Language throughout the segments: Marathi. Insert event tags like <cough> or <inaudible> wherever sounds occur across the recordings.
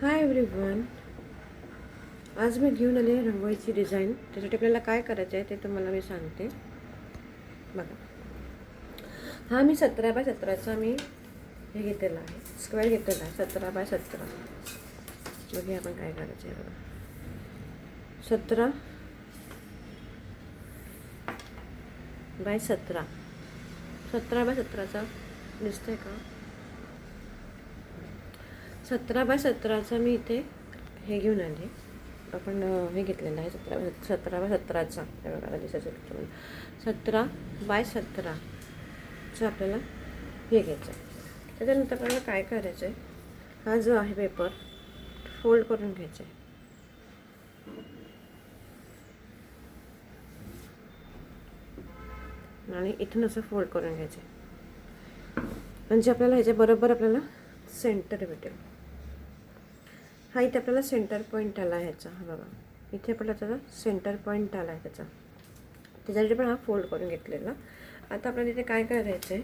हाय एव्हरीवन आज मी घेऊन आले रंगोळीची डिझाईन त्यासाठी आपल्याला काय करायचं आहे ते तुम्हाला मी सांगते. बघा. हा मी सतरा बाय सतराचा मी हे घेतलेला आहे. स्क्वेअर घेतलेला आहे. सतरा बाय सतरा. बघूया आपण काय करायचं आहे बघा. सतरा बाय सतरा. सतरा बाय सतराचा दिसतंय का? सतरा बाय सतराचा मी इथे हे घेऊन आले. आपण हे घेतलेलं आहे सतरा बाय सतरा बाय सतराचा. दिसायचं सतरा बाय सतराचं आपल्याला हे घ्यायचं आहे. त्याच्यानंतर आपल्याला काय करायचं आहे? हा जो आहे पेपर फोल्ड करून घ्यायचा आहे. आणि इथून असं फोल्ड करून घ्यायचं आहे. म्हणजे आपल्याला ह्याच्या बरोबर आपल्याला सेंटर भेटेल. हा इथे आपल्याला सेंटर पॉईंट आला ह्याचा हा बघा. इथे आपल्याला त्याचा सेंटर पॉईंट आला आहे त्याचा. त्याच्यासाठी पण हा फोल्ड करून घेतलेला. आता आपल्याला इथे काय करायचं आहे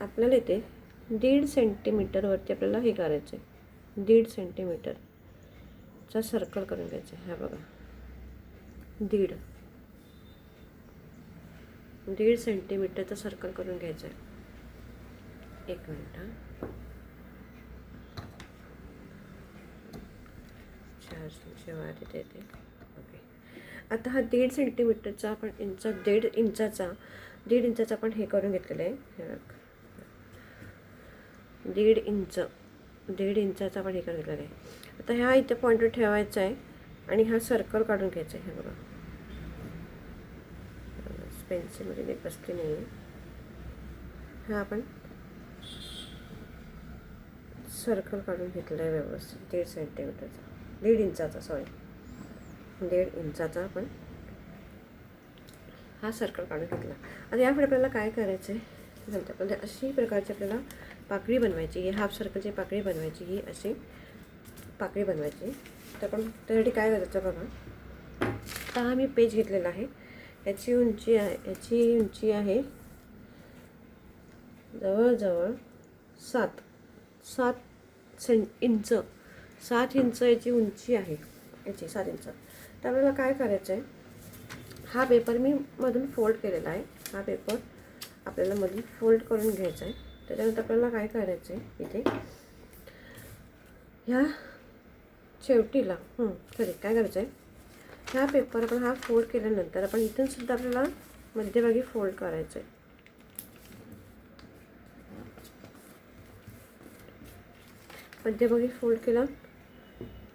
आपल्याला इथे दीड सेंटीमीटरवरती आपल्याला हे करायचं आहे दीड सेंटीमीटरचा सर्कल करून घ्यायचं आहे. हा बघा. दीड. दीड सेंटीमीटरचं सर्कल करून घ्यायचं आहे. एक मिनटं हां चार येते ओके. आता हा दीड सेंटीमीटरचा आपण इंच दीड इंचाचा दीड इंचाचा आपण हे करून घेतलेलं आहे. दीड इंच दीड इंचाचा आपण हे करून घेतलेलं आहे. आता ह्या इथे पॉईंटवर ठेवायचा आहे आणि हा सर्कल काढून घ्यायचा आहे. हे बघा. पेन्सिलमध्ये मी बसली नाही आहे. हा आपण सर्कल काढून घेतला आहे व्यवस्थित. दीड सेंटीमीटरचा दीड इंचाचा सॉरी दीड इंचाचा आपण हा सर्कल काढून घेतला. आता यापुढे आपल्याला काय करायचं आहे नंतर म्हणजे अशी प्रकारची आपल्याला पाकळी बनवायची ही हाफ सर्कलची पाकळी बनवायची ही अशी पाकळी बनवायची. तर आपण त्यासाठी काय करायचं बघा. आता हा मी पेज घेतलेला आहे. याची उंची आहे याची उंची आहे जवळजवळ सात सात सें इंच. सात इंच याची उंची आहे याची सात इंच. तर आपल्याला काय करायचं आहे हा पेपर मी मधून फोल्ड केलेला आहे. हा पेपर आपल्याला मधून फोल्ड करून घ्यायचा आहे. त्याच्यानंतर आपल्याला काय करायचं आहे इथे ह्या शेवटीला सॉरी काय करायचं आहे ह्या पेपर आपण हा फोल्ड केल्यानंतर आपण इथून सुद्धा आपल्याला मध्यभागी फोल्ड करायचं आहे मध्यभागी फोल्ड केला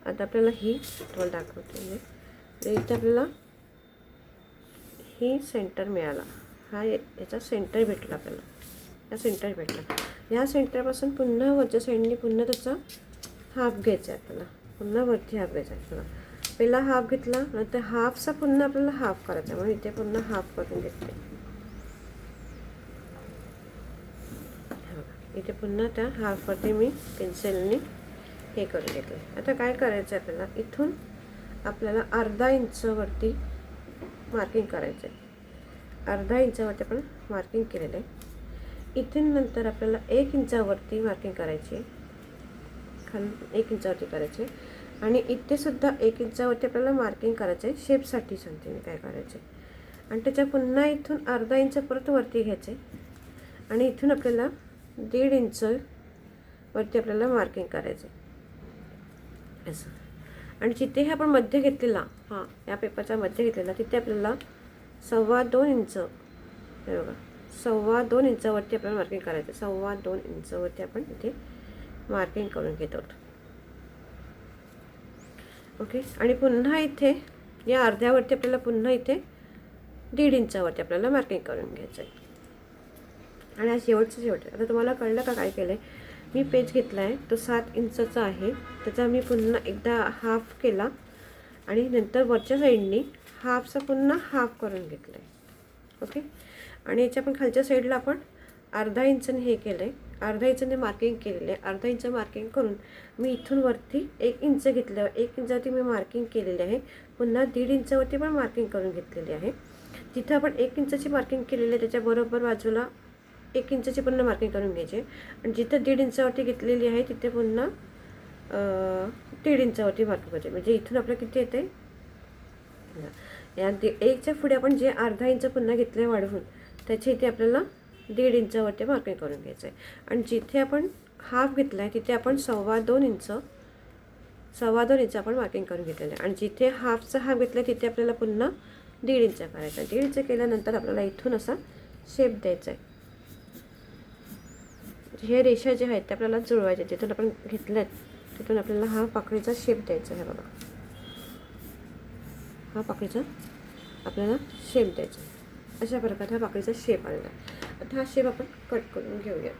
आता आपल्याला ही तुम्हाला दाखवते मी. तर इथे आपल्याला ही सेंटर मिळाला. हा याचा सेंटर भेटला आपल्याला. या सेंटर भेटला. या सेंटरपासून पुन्हा वरच्या साईडने पुन्हा त्याचा हाफ घ्यायचा आहे आपल्याला. पुन्हा वरती हाफ घ्यायचा आहे आपल्याला. पहिला हाफ घेतला नंतर हाफचा पुन्हा आपल्याला हाफ करायचा म्हणून इथे पुन्हा हाफ करून घेतले. इथे पुन्हा त्या हाफवरती मी पेन्सिलने हे करून घेतलं आता काय करायचं आहे आपल्याला? इथून आपल्याला अर्धा इंचवरती मार्किंग करायचं आहे अर्धा इंचावरती आपण मार्किंग केलेलं आहे. इथून नंतर आपल्याला एक इंचावरती मार्किंग करायची आहे. खाली एक इंचावरती करायचे आणि इथेसुद्धा एक इंचावरती आपल्याला मार्किंग करायचं आहे शेपसाठी सांगते मी काय करायचं आहे आणि त्याच्या पुन्हा इथून अर्धा इंच परत वरती घ्यायचं आहे आणि इथून आपल्याला दीड इंच वरती आपल्याला मार्किंग करायचं आहे असं आणि जिथे हे आपण मध्य घेतलेला हां या पेपरचा मध्य घेतलेला तिथे आपल्याला सव्वा दोन इंच हे बघा सव्वा दोन इंचावरती आपल्याला मार्किंग करायचं आहे. सव्वा दोन इंचावरती आपण इथे मार्किंग करून घेत. आहोत ओके आणि पुन्हा इथे या अर्ध्यावरती आपल्याला पुन्हा इथे दीड इंचावरती आपल्याला मार्किंग करून घ्यायचं आहे. आणि हा शेवटचं शेवट आता तुम्हाला कळलं का काय केलं आहे मी पेज घेतला आहे तो सात इंचाचा आहे. त्याचा मी पुन्हा एकदा हाफ केला आणि नंतर वरच्या साईडनी हाफचा पुन्हा हाफ करून घेतला आहे ओके आणि याच्या पण खालच्या साईडला आपण अर्धा इंचने हे केलं आहे अर्धा इंचने मार्किंग केलेलं आहे. अर्धा इंच मार्किंग करून मी इथून वरती एक इंच घेतलं एक इंचावरती मी मार्किंग केलेली आहे. पुन्हा दीड इंचावरती पण मार्किंग करून घेतलेली आहे. जिथं आपण एक इंचाची मार्किंग केलेली आहे. त्याच्याबरोबर बाजूला एक इंचाची पुन्हा मार्किंग करून घ्यायची. आणि जिथं दीड इंचावरती घेतलेली आहे तिथे पुन्हा दीड इंचावरती मार्किंग करायचे. म्हणजे इथून आपलं किती येते या दि- एकच्या पुढे आपण जे अर्धा इंच पुन्हा घेतले वाढवून त्याच्या इथे आपल्याला दीड इंचावरती मार्किंग करून घ्यायचं आहे आणि जिथे आपण हाफ घेतला आहे तिथे आपण सव्वा दोन इंच सव्वा दोन इंच आपण मार्किंग करून घेतलेलं आहे. आणि जिथे हाफचा हाफ घेतला आहे तिथे आपल्याला पुन्हा दीड इंच करायचा आहे दीड इंच केल्यानंतर आपल्याला इथून असा शेप द्यायचा आहे हे रेषा जे आहेत ते आपल्याला जुळवायच्या जिथून आपण घेतल्यात तिथून आपल्याला हा पाकळीचा शेप द्यायचा आहे. बघा. हा पाकळीचा आपल्याला शेप द्यायचा अशा प्रकारे हा पाकळीचा शेप आलेला आहे आता हा शेप आपण कट करून घेऊया.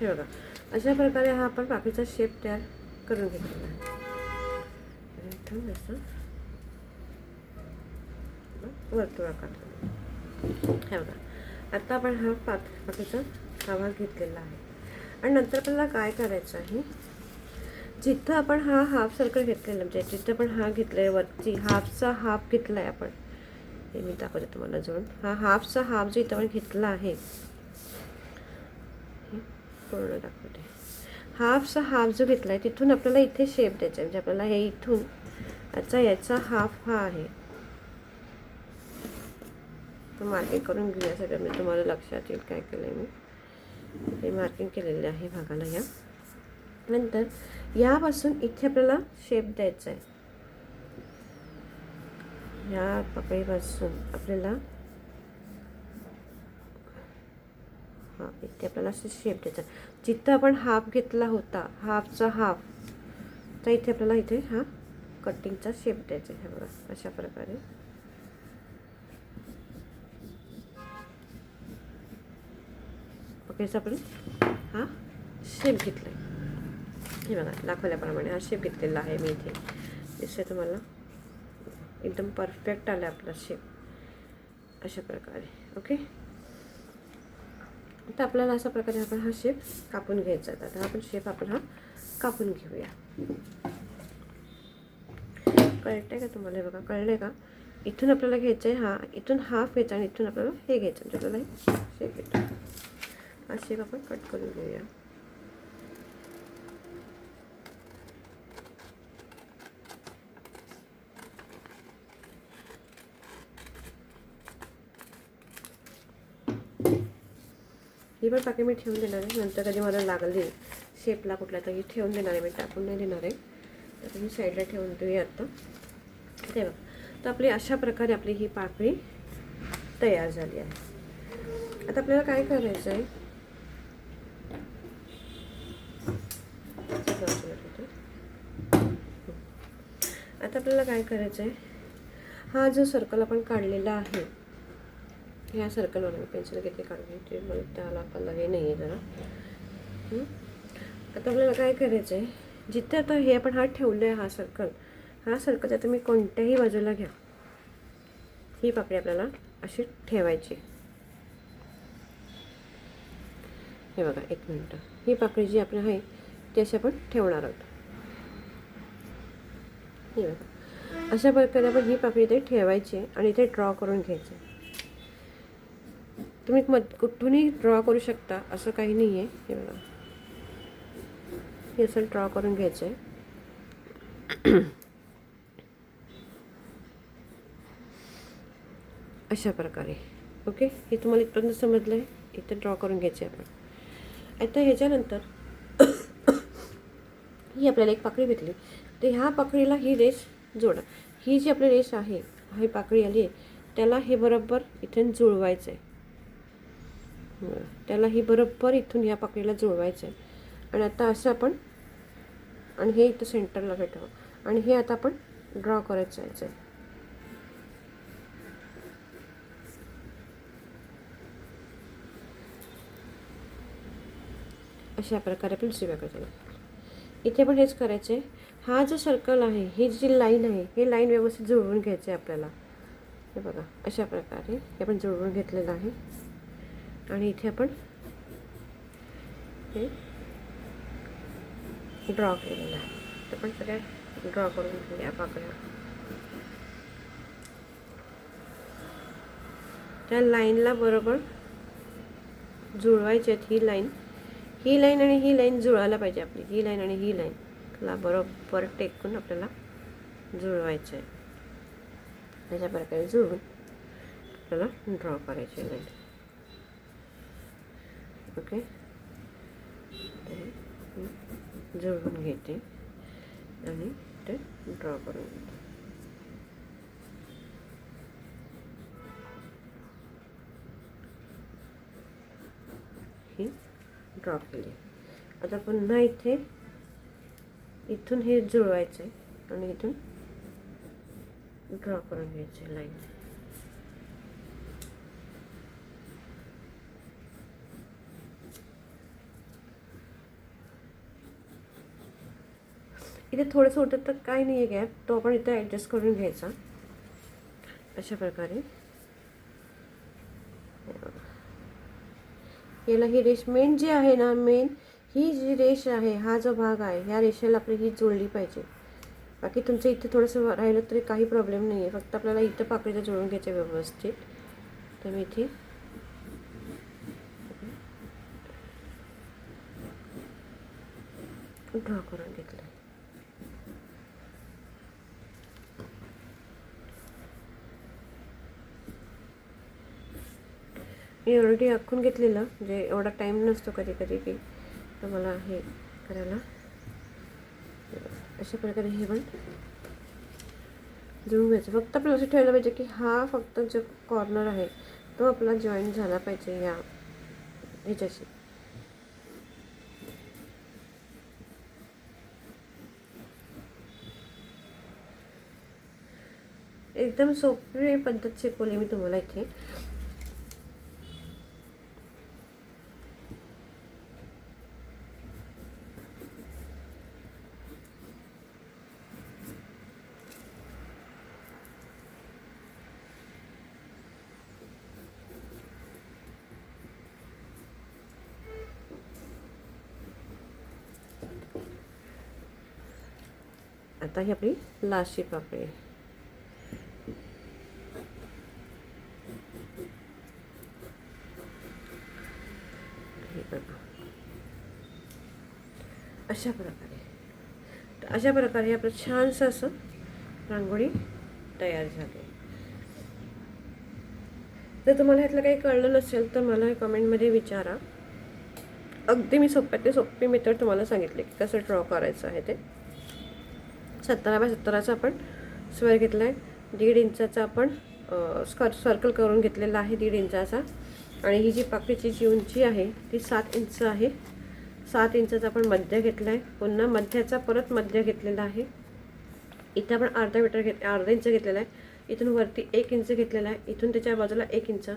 हे बघा अशा प्रकारे हा आपण पाकळीचा शेप तयार करून घेतलेला आहे. आणि असं वर्तुळाकार हे बघा. आता आपण हा पात पाकळीचा हा भाग घेतलेला आहे. आणि नंतर आपल्याला काय करायचं आहे? जिथं आपण हा हाफ सर्कल घेतलेला म्हणजे जिथं आपण हा घेतलाय वरती हाफचा हाफ घेतला आहे आपण. हे मी दाखवते तुम्हाला जोडून हा हाफचा हाफ जो इथं आपण घेतला आहे पूर्ण दाखवते. हाफचा हाफ जो घेतला आहे तिथून आपल्याला इथे शेप द्यायचा आहे. म्हणजे आपल्याला हे इथून याचा याचा हाफ हा आहे. मार्किंग करून घेऊया सगळं. मी तुम्हाला लक्षात येईल काय केलं आहे मी. हे मार्किंग केलेलं आहे भागाला या. नंतर यापासून इथे आपल्याला शेप द्यायचा आहे. या पकडीपासून आपल्याला हां इथे आपल्याला असे शेप द्यायचा जिथं आपण हाफ घेतला होता हाफचा हाफ तर इथे आपल्याला इथे हा कटिंगचा शेप द्यायचा आहे बघा अशा प्रकारे. ओके आपण हा शेप घेतला आहे हे बघा दाखवल्याप्रमाणे हा शेप घेतलेला आहे मी इथे. दिसतंय तुम्हाला? एकदम परफेक्ट आला आपला शेप अशा प्रकारे ओके तर आपल्याला अशा प्रकारे आपण हा शेप कापून घ्यायचा आहे. आता आपण शेप आपण हा कापून घेऊया. कळतंय का तुम्हाला? हे बघा कळलंय का? इथून आपल्याला घ्यायचं आहे हा इथून हाफ घ्यायचा आणि इथून आपल्याला हे घ्यायचं. म्हणजे आपल्याला हे शेप घेतो हा शेप आपण कट करून घेऊया. ही बाकी मी ठेवून देणार आहे. नंतर कधी मला लागली शेपला कुठल्या तरी ठेवून देणार आहे. मी टाकून नाही देणार आहे. तर मी साईडला ठेवून देऊया आत्ता ते बघ. तर आपली अशा प्रकारे आपली ही पाकळी तयार झाली आहे. आता आपल्याला काय करायचं आहे? आता आपल्याला काय करायचं आहे? हा जो सर्कल आपण काढलेला आहे ह्या सर्कलवर मी पेन्सिल किती काढून ते मला त्याला कलर हे नाही आहे जरा आता आपल्याला काय करायचं आहे जिथे आता हे आपण हा ठेवलं आहे हा सर्कल हा सर्कल आता मी कोणत्याही बाजूला घ्या. ही पापडी आपल्याला अशी ठेवायची. हे बघा एक मिनटं. ही पाकळी जी आपली आहे ती अशी आपण ठेवणार आहोत. हे बघा. अशा प्रकारे आपण ही पाकळी इथे ठेवायची आणि इथे ड्रॉ करून घ्यायची. तुम्ही मग कुठूनही ड्रॉ करू शकता असं काही नाही आहे हे बघा. हे असं ड्रॉ करून घ्यायचं आहे <clears throat> अशा प्रकारे. ओके हे तुम्हाला इथपर्यंत समजलं आहे इथे ड्रॉ करून घ्यायचे आपण. आता ह्याच्यानंतर <clears throat> ही आपल्याला एक पाकळी भेटली. तर ह्या पाकळीला ही रेष जोडा. ही जी आपली रेष आहे ही पाकळी आली आहे त्याला हे बरोबर इथे जुळवायचं आहे त्याला ही बरोबर इथून ह्या पाकळीला जुळवायचं आहे आणि आता असं आपण आणि हे इथं सेंटरला भेटावं. आणि हे आता आपण ड्रॉ करायचं आहे अशा प्रकारे आपण सेवा करतो इथे पण हेच करायचं आहे हा जो सर्कल आहे ही जी लाईन आहे हे लाईन व्यवस्थित जुळवून घ्यायचं आहे आपल्याला. हे बघा अशा प्रकारे हे आपण जुळवून घेतलेलं आहे. आणि इथे आपण हे ड्रॉ केलेलं आहे. तर पण सगळ्या ड्रॉ करून घेऊया पाकळ्या त्या लाईनला बरोबर जुळवायची आहेत ही लाईन ही लाईन आणि ही लाईन जुळायला पाहिजे आपली. ही लाईन आणि ही लाईनला बरोबर टेकून आपल्याला जुळवायचं आहे अशा प्रकारे जुळून आपल्याला ड्रॉ करायची लाईन ओके. ते जुळवून घेते आणि ते ड्रॉ करून घेते. ही ड्रॉ केली. आता पुन्हा इथे इथून हे जुळवायचं आहे आणि इथून ड्रॉ करून घ्यायचे लाईन इथे थोडंसं होतं तर काही नाही आहे गॅप तो आपण इथे ॲडजस्ट करून घ्यायचा. अशा प्रकारे. याला ही रेश मेन जी आहे ना मेन ही जी रेष आहे हा जो भाग आहे ह्या रेषेला आपली ही जुळली पाहिजे. बाकी तुमचं इथे थोडंसं राहिलं तरी काही प्रॉब्लेम नाही आहे फक्त आपल्याला इथं पाकळीचं जुळून घ्यायचं व्यवस्थित. तर मी इथे. ड्रॉ करून घेतलं. मी ऑलरेडी आखून घेतलेलं म्हणजे एवढा टाईम नसतो कधी कधी की तर मला हे करायला. अशा प्रकारे हे पण जुळून घ्यायचं. फक्त आपल्याला असं ठेवलं पाहिजे की हा फक्त जो कॉर्नर आहे तो आपला जॉईन झाला पाहिजे या ह्याच्याशी. एकदम सोपी पद्धत शिकवली मी तुम्हाला इथे. आता ही आपली लास्टची पापडी आहे अशा प्रकारे. तर अशा प्रकारे आपलं छानसं असं रांगोळी तयार झाली. जर तुम्हाला ह्यातलं काही कळलं नसेल तर मला कमेंटमध्ये विचारा. अगदी मी सोप्यातली ते सोपी मेथड तुम्हाला सांगितले की कसं ड्रॉ करायचं आहे ते. सत्तरा बाय सत्तराचा आपण स्क्वेअर घेतला आहे. दीड इंचाचा आपण स्कर सर्कल करून घेतलेला आहे दीड इंचाचा. आणि ही जी पाकळीची जी उंची आहे ती सात इंच आहे. सात इंचाचा आपण मध्य घेतला आहे पुन्हा मध्याचा परत मध्य घेतलेला आहे. इथं आपण अर्धा मीटर घेत अर्धा इंच घेतलेला आहे. इथून वरती एक इंच घेतलेला आहे. इथून त्याच्या बाजूला एक इंच.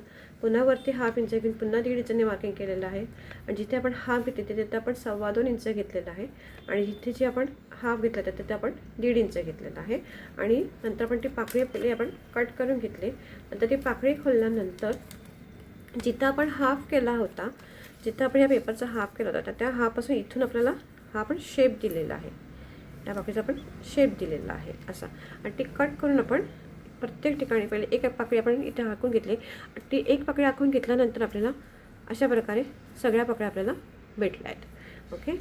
पुन्हा वरती हाफ इंच घेऊन पुन्हा दीड इंचाने मार्किंग केलेलं आहे. आणि जिथे आपण हाफ घेतले तिथे आपण सव्वा दोन इंच घेतलेलं आहे. आणि जिथे जे आपण हाफ घेतला तर तिथे आपण दीड इंच घेतलेलं आहे. आणि नंतर आपण ती पाकळी पहिले आपण कट करून घेतली. नंतर ती पाकळी खोलल्यानंतर जिथं आपण हाफ केला होता जिथं आपण या पेपरचा हाफ केला होता त्या हाफपासून इथून आपल्याला हा आपण शेप दिलेला आहे. त्या पाकळीचा आपण शेप दिलेला आहे असा. आणि ती कट करून आपण प्रत्येक ठिकाणी पहिले एक पाकळी आपण इथे हाकून घेतली. ती एक पाकळी हाकून घेतल्यानंतर आपल्याला अशा प्रकारे सगळ्या पाकळ्या आपल्याला भेटल्या आहेत. ओके?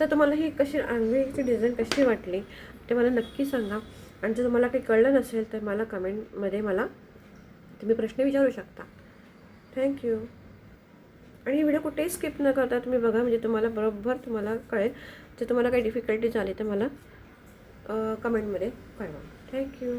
तर तुम्हाला ही कशी आंघोळीची डिझाईन कशी वाटली ते मला नक्की सांगा. आणि जर तुम्हाला काही कळलं नसेल तर मला कमेंटमध्ये मला तुम्ही प्रश्न विचारू शकता. थँक्यू आणि ही व्हिडिओ कुठेही स्किप न करता तुम्ही बघा म्हणजे तुम्हाला बरोबर तुम्हाला कळेल. जर तुम्हाला काही डिफिकल्टी झाली तर मला कमेंटमध्ये कळवा. थँक्यू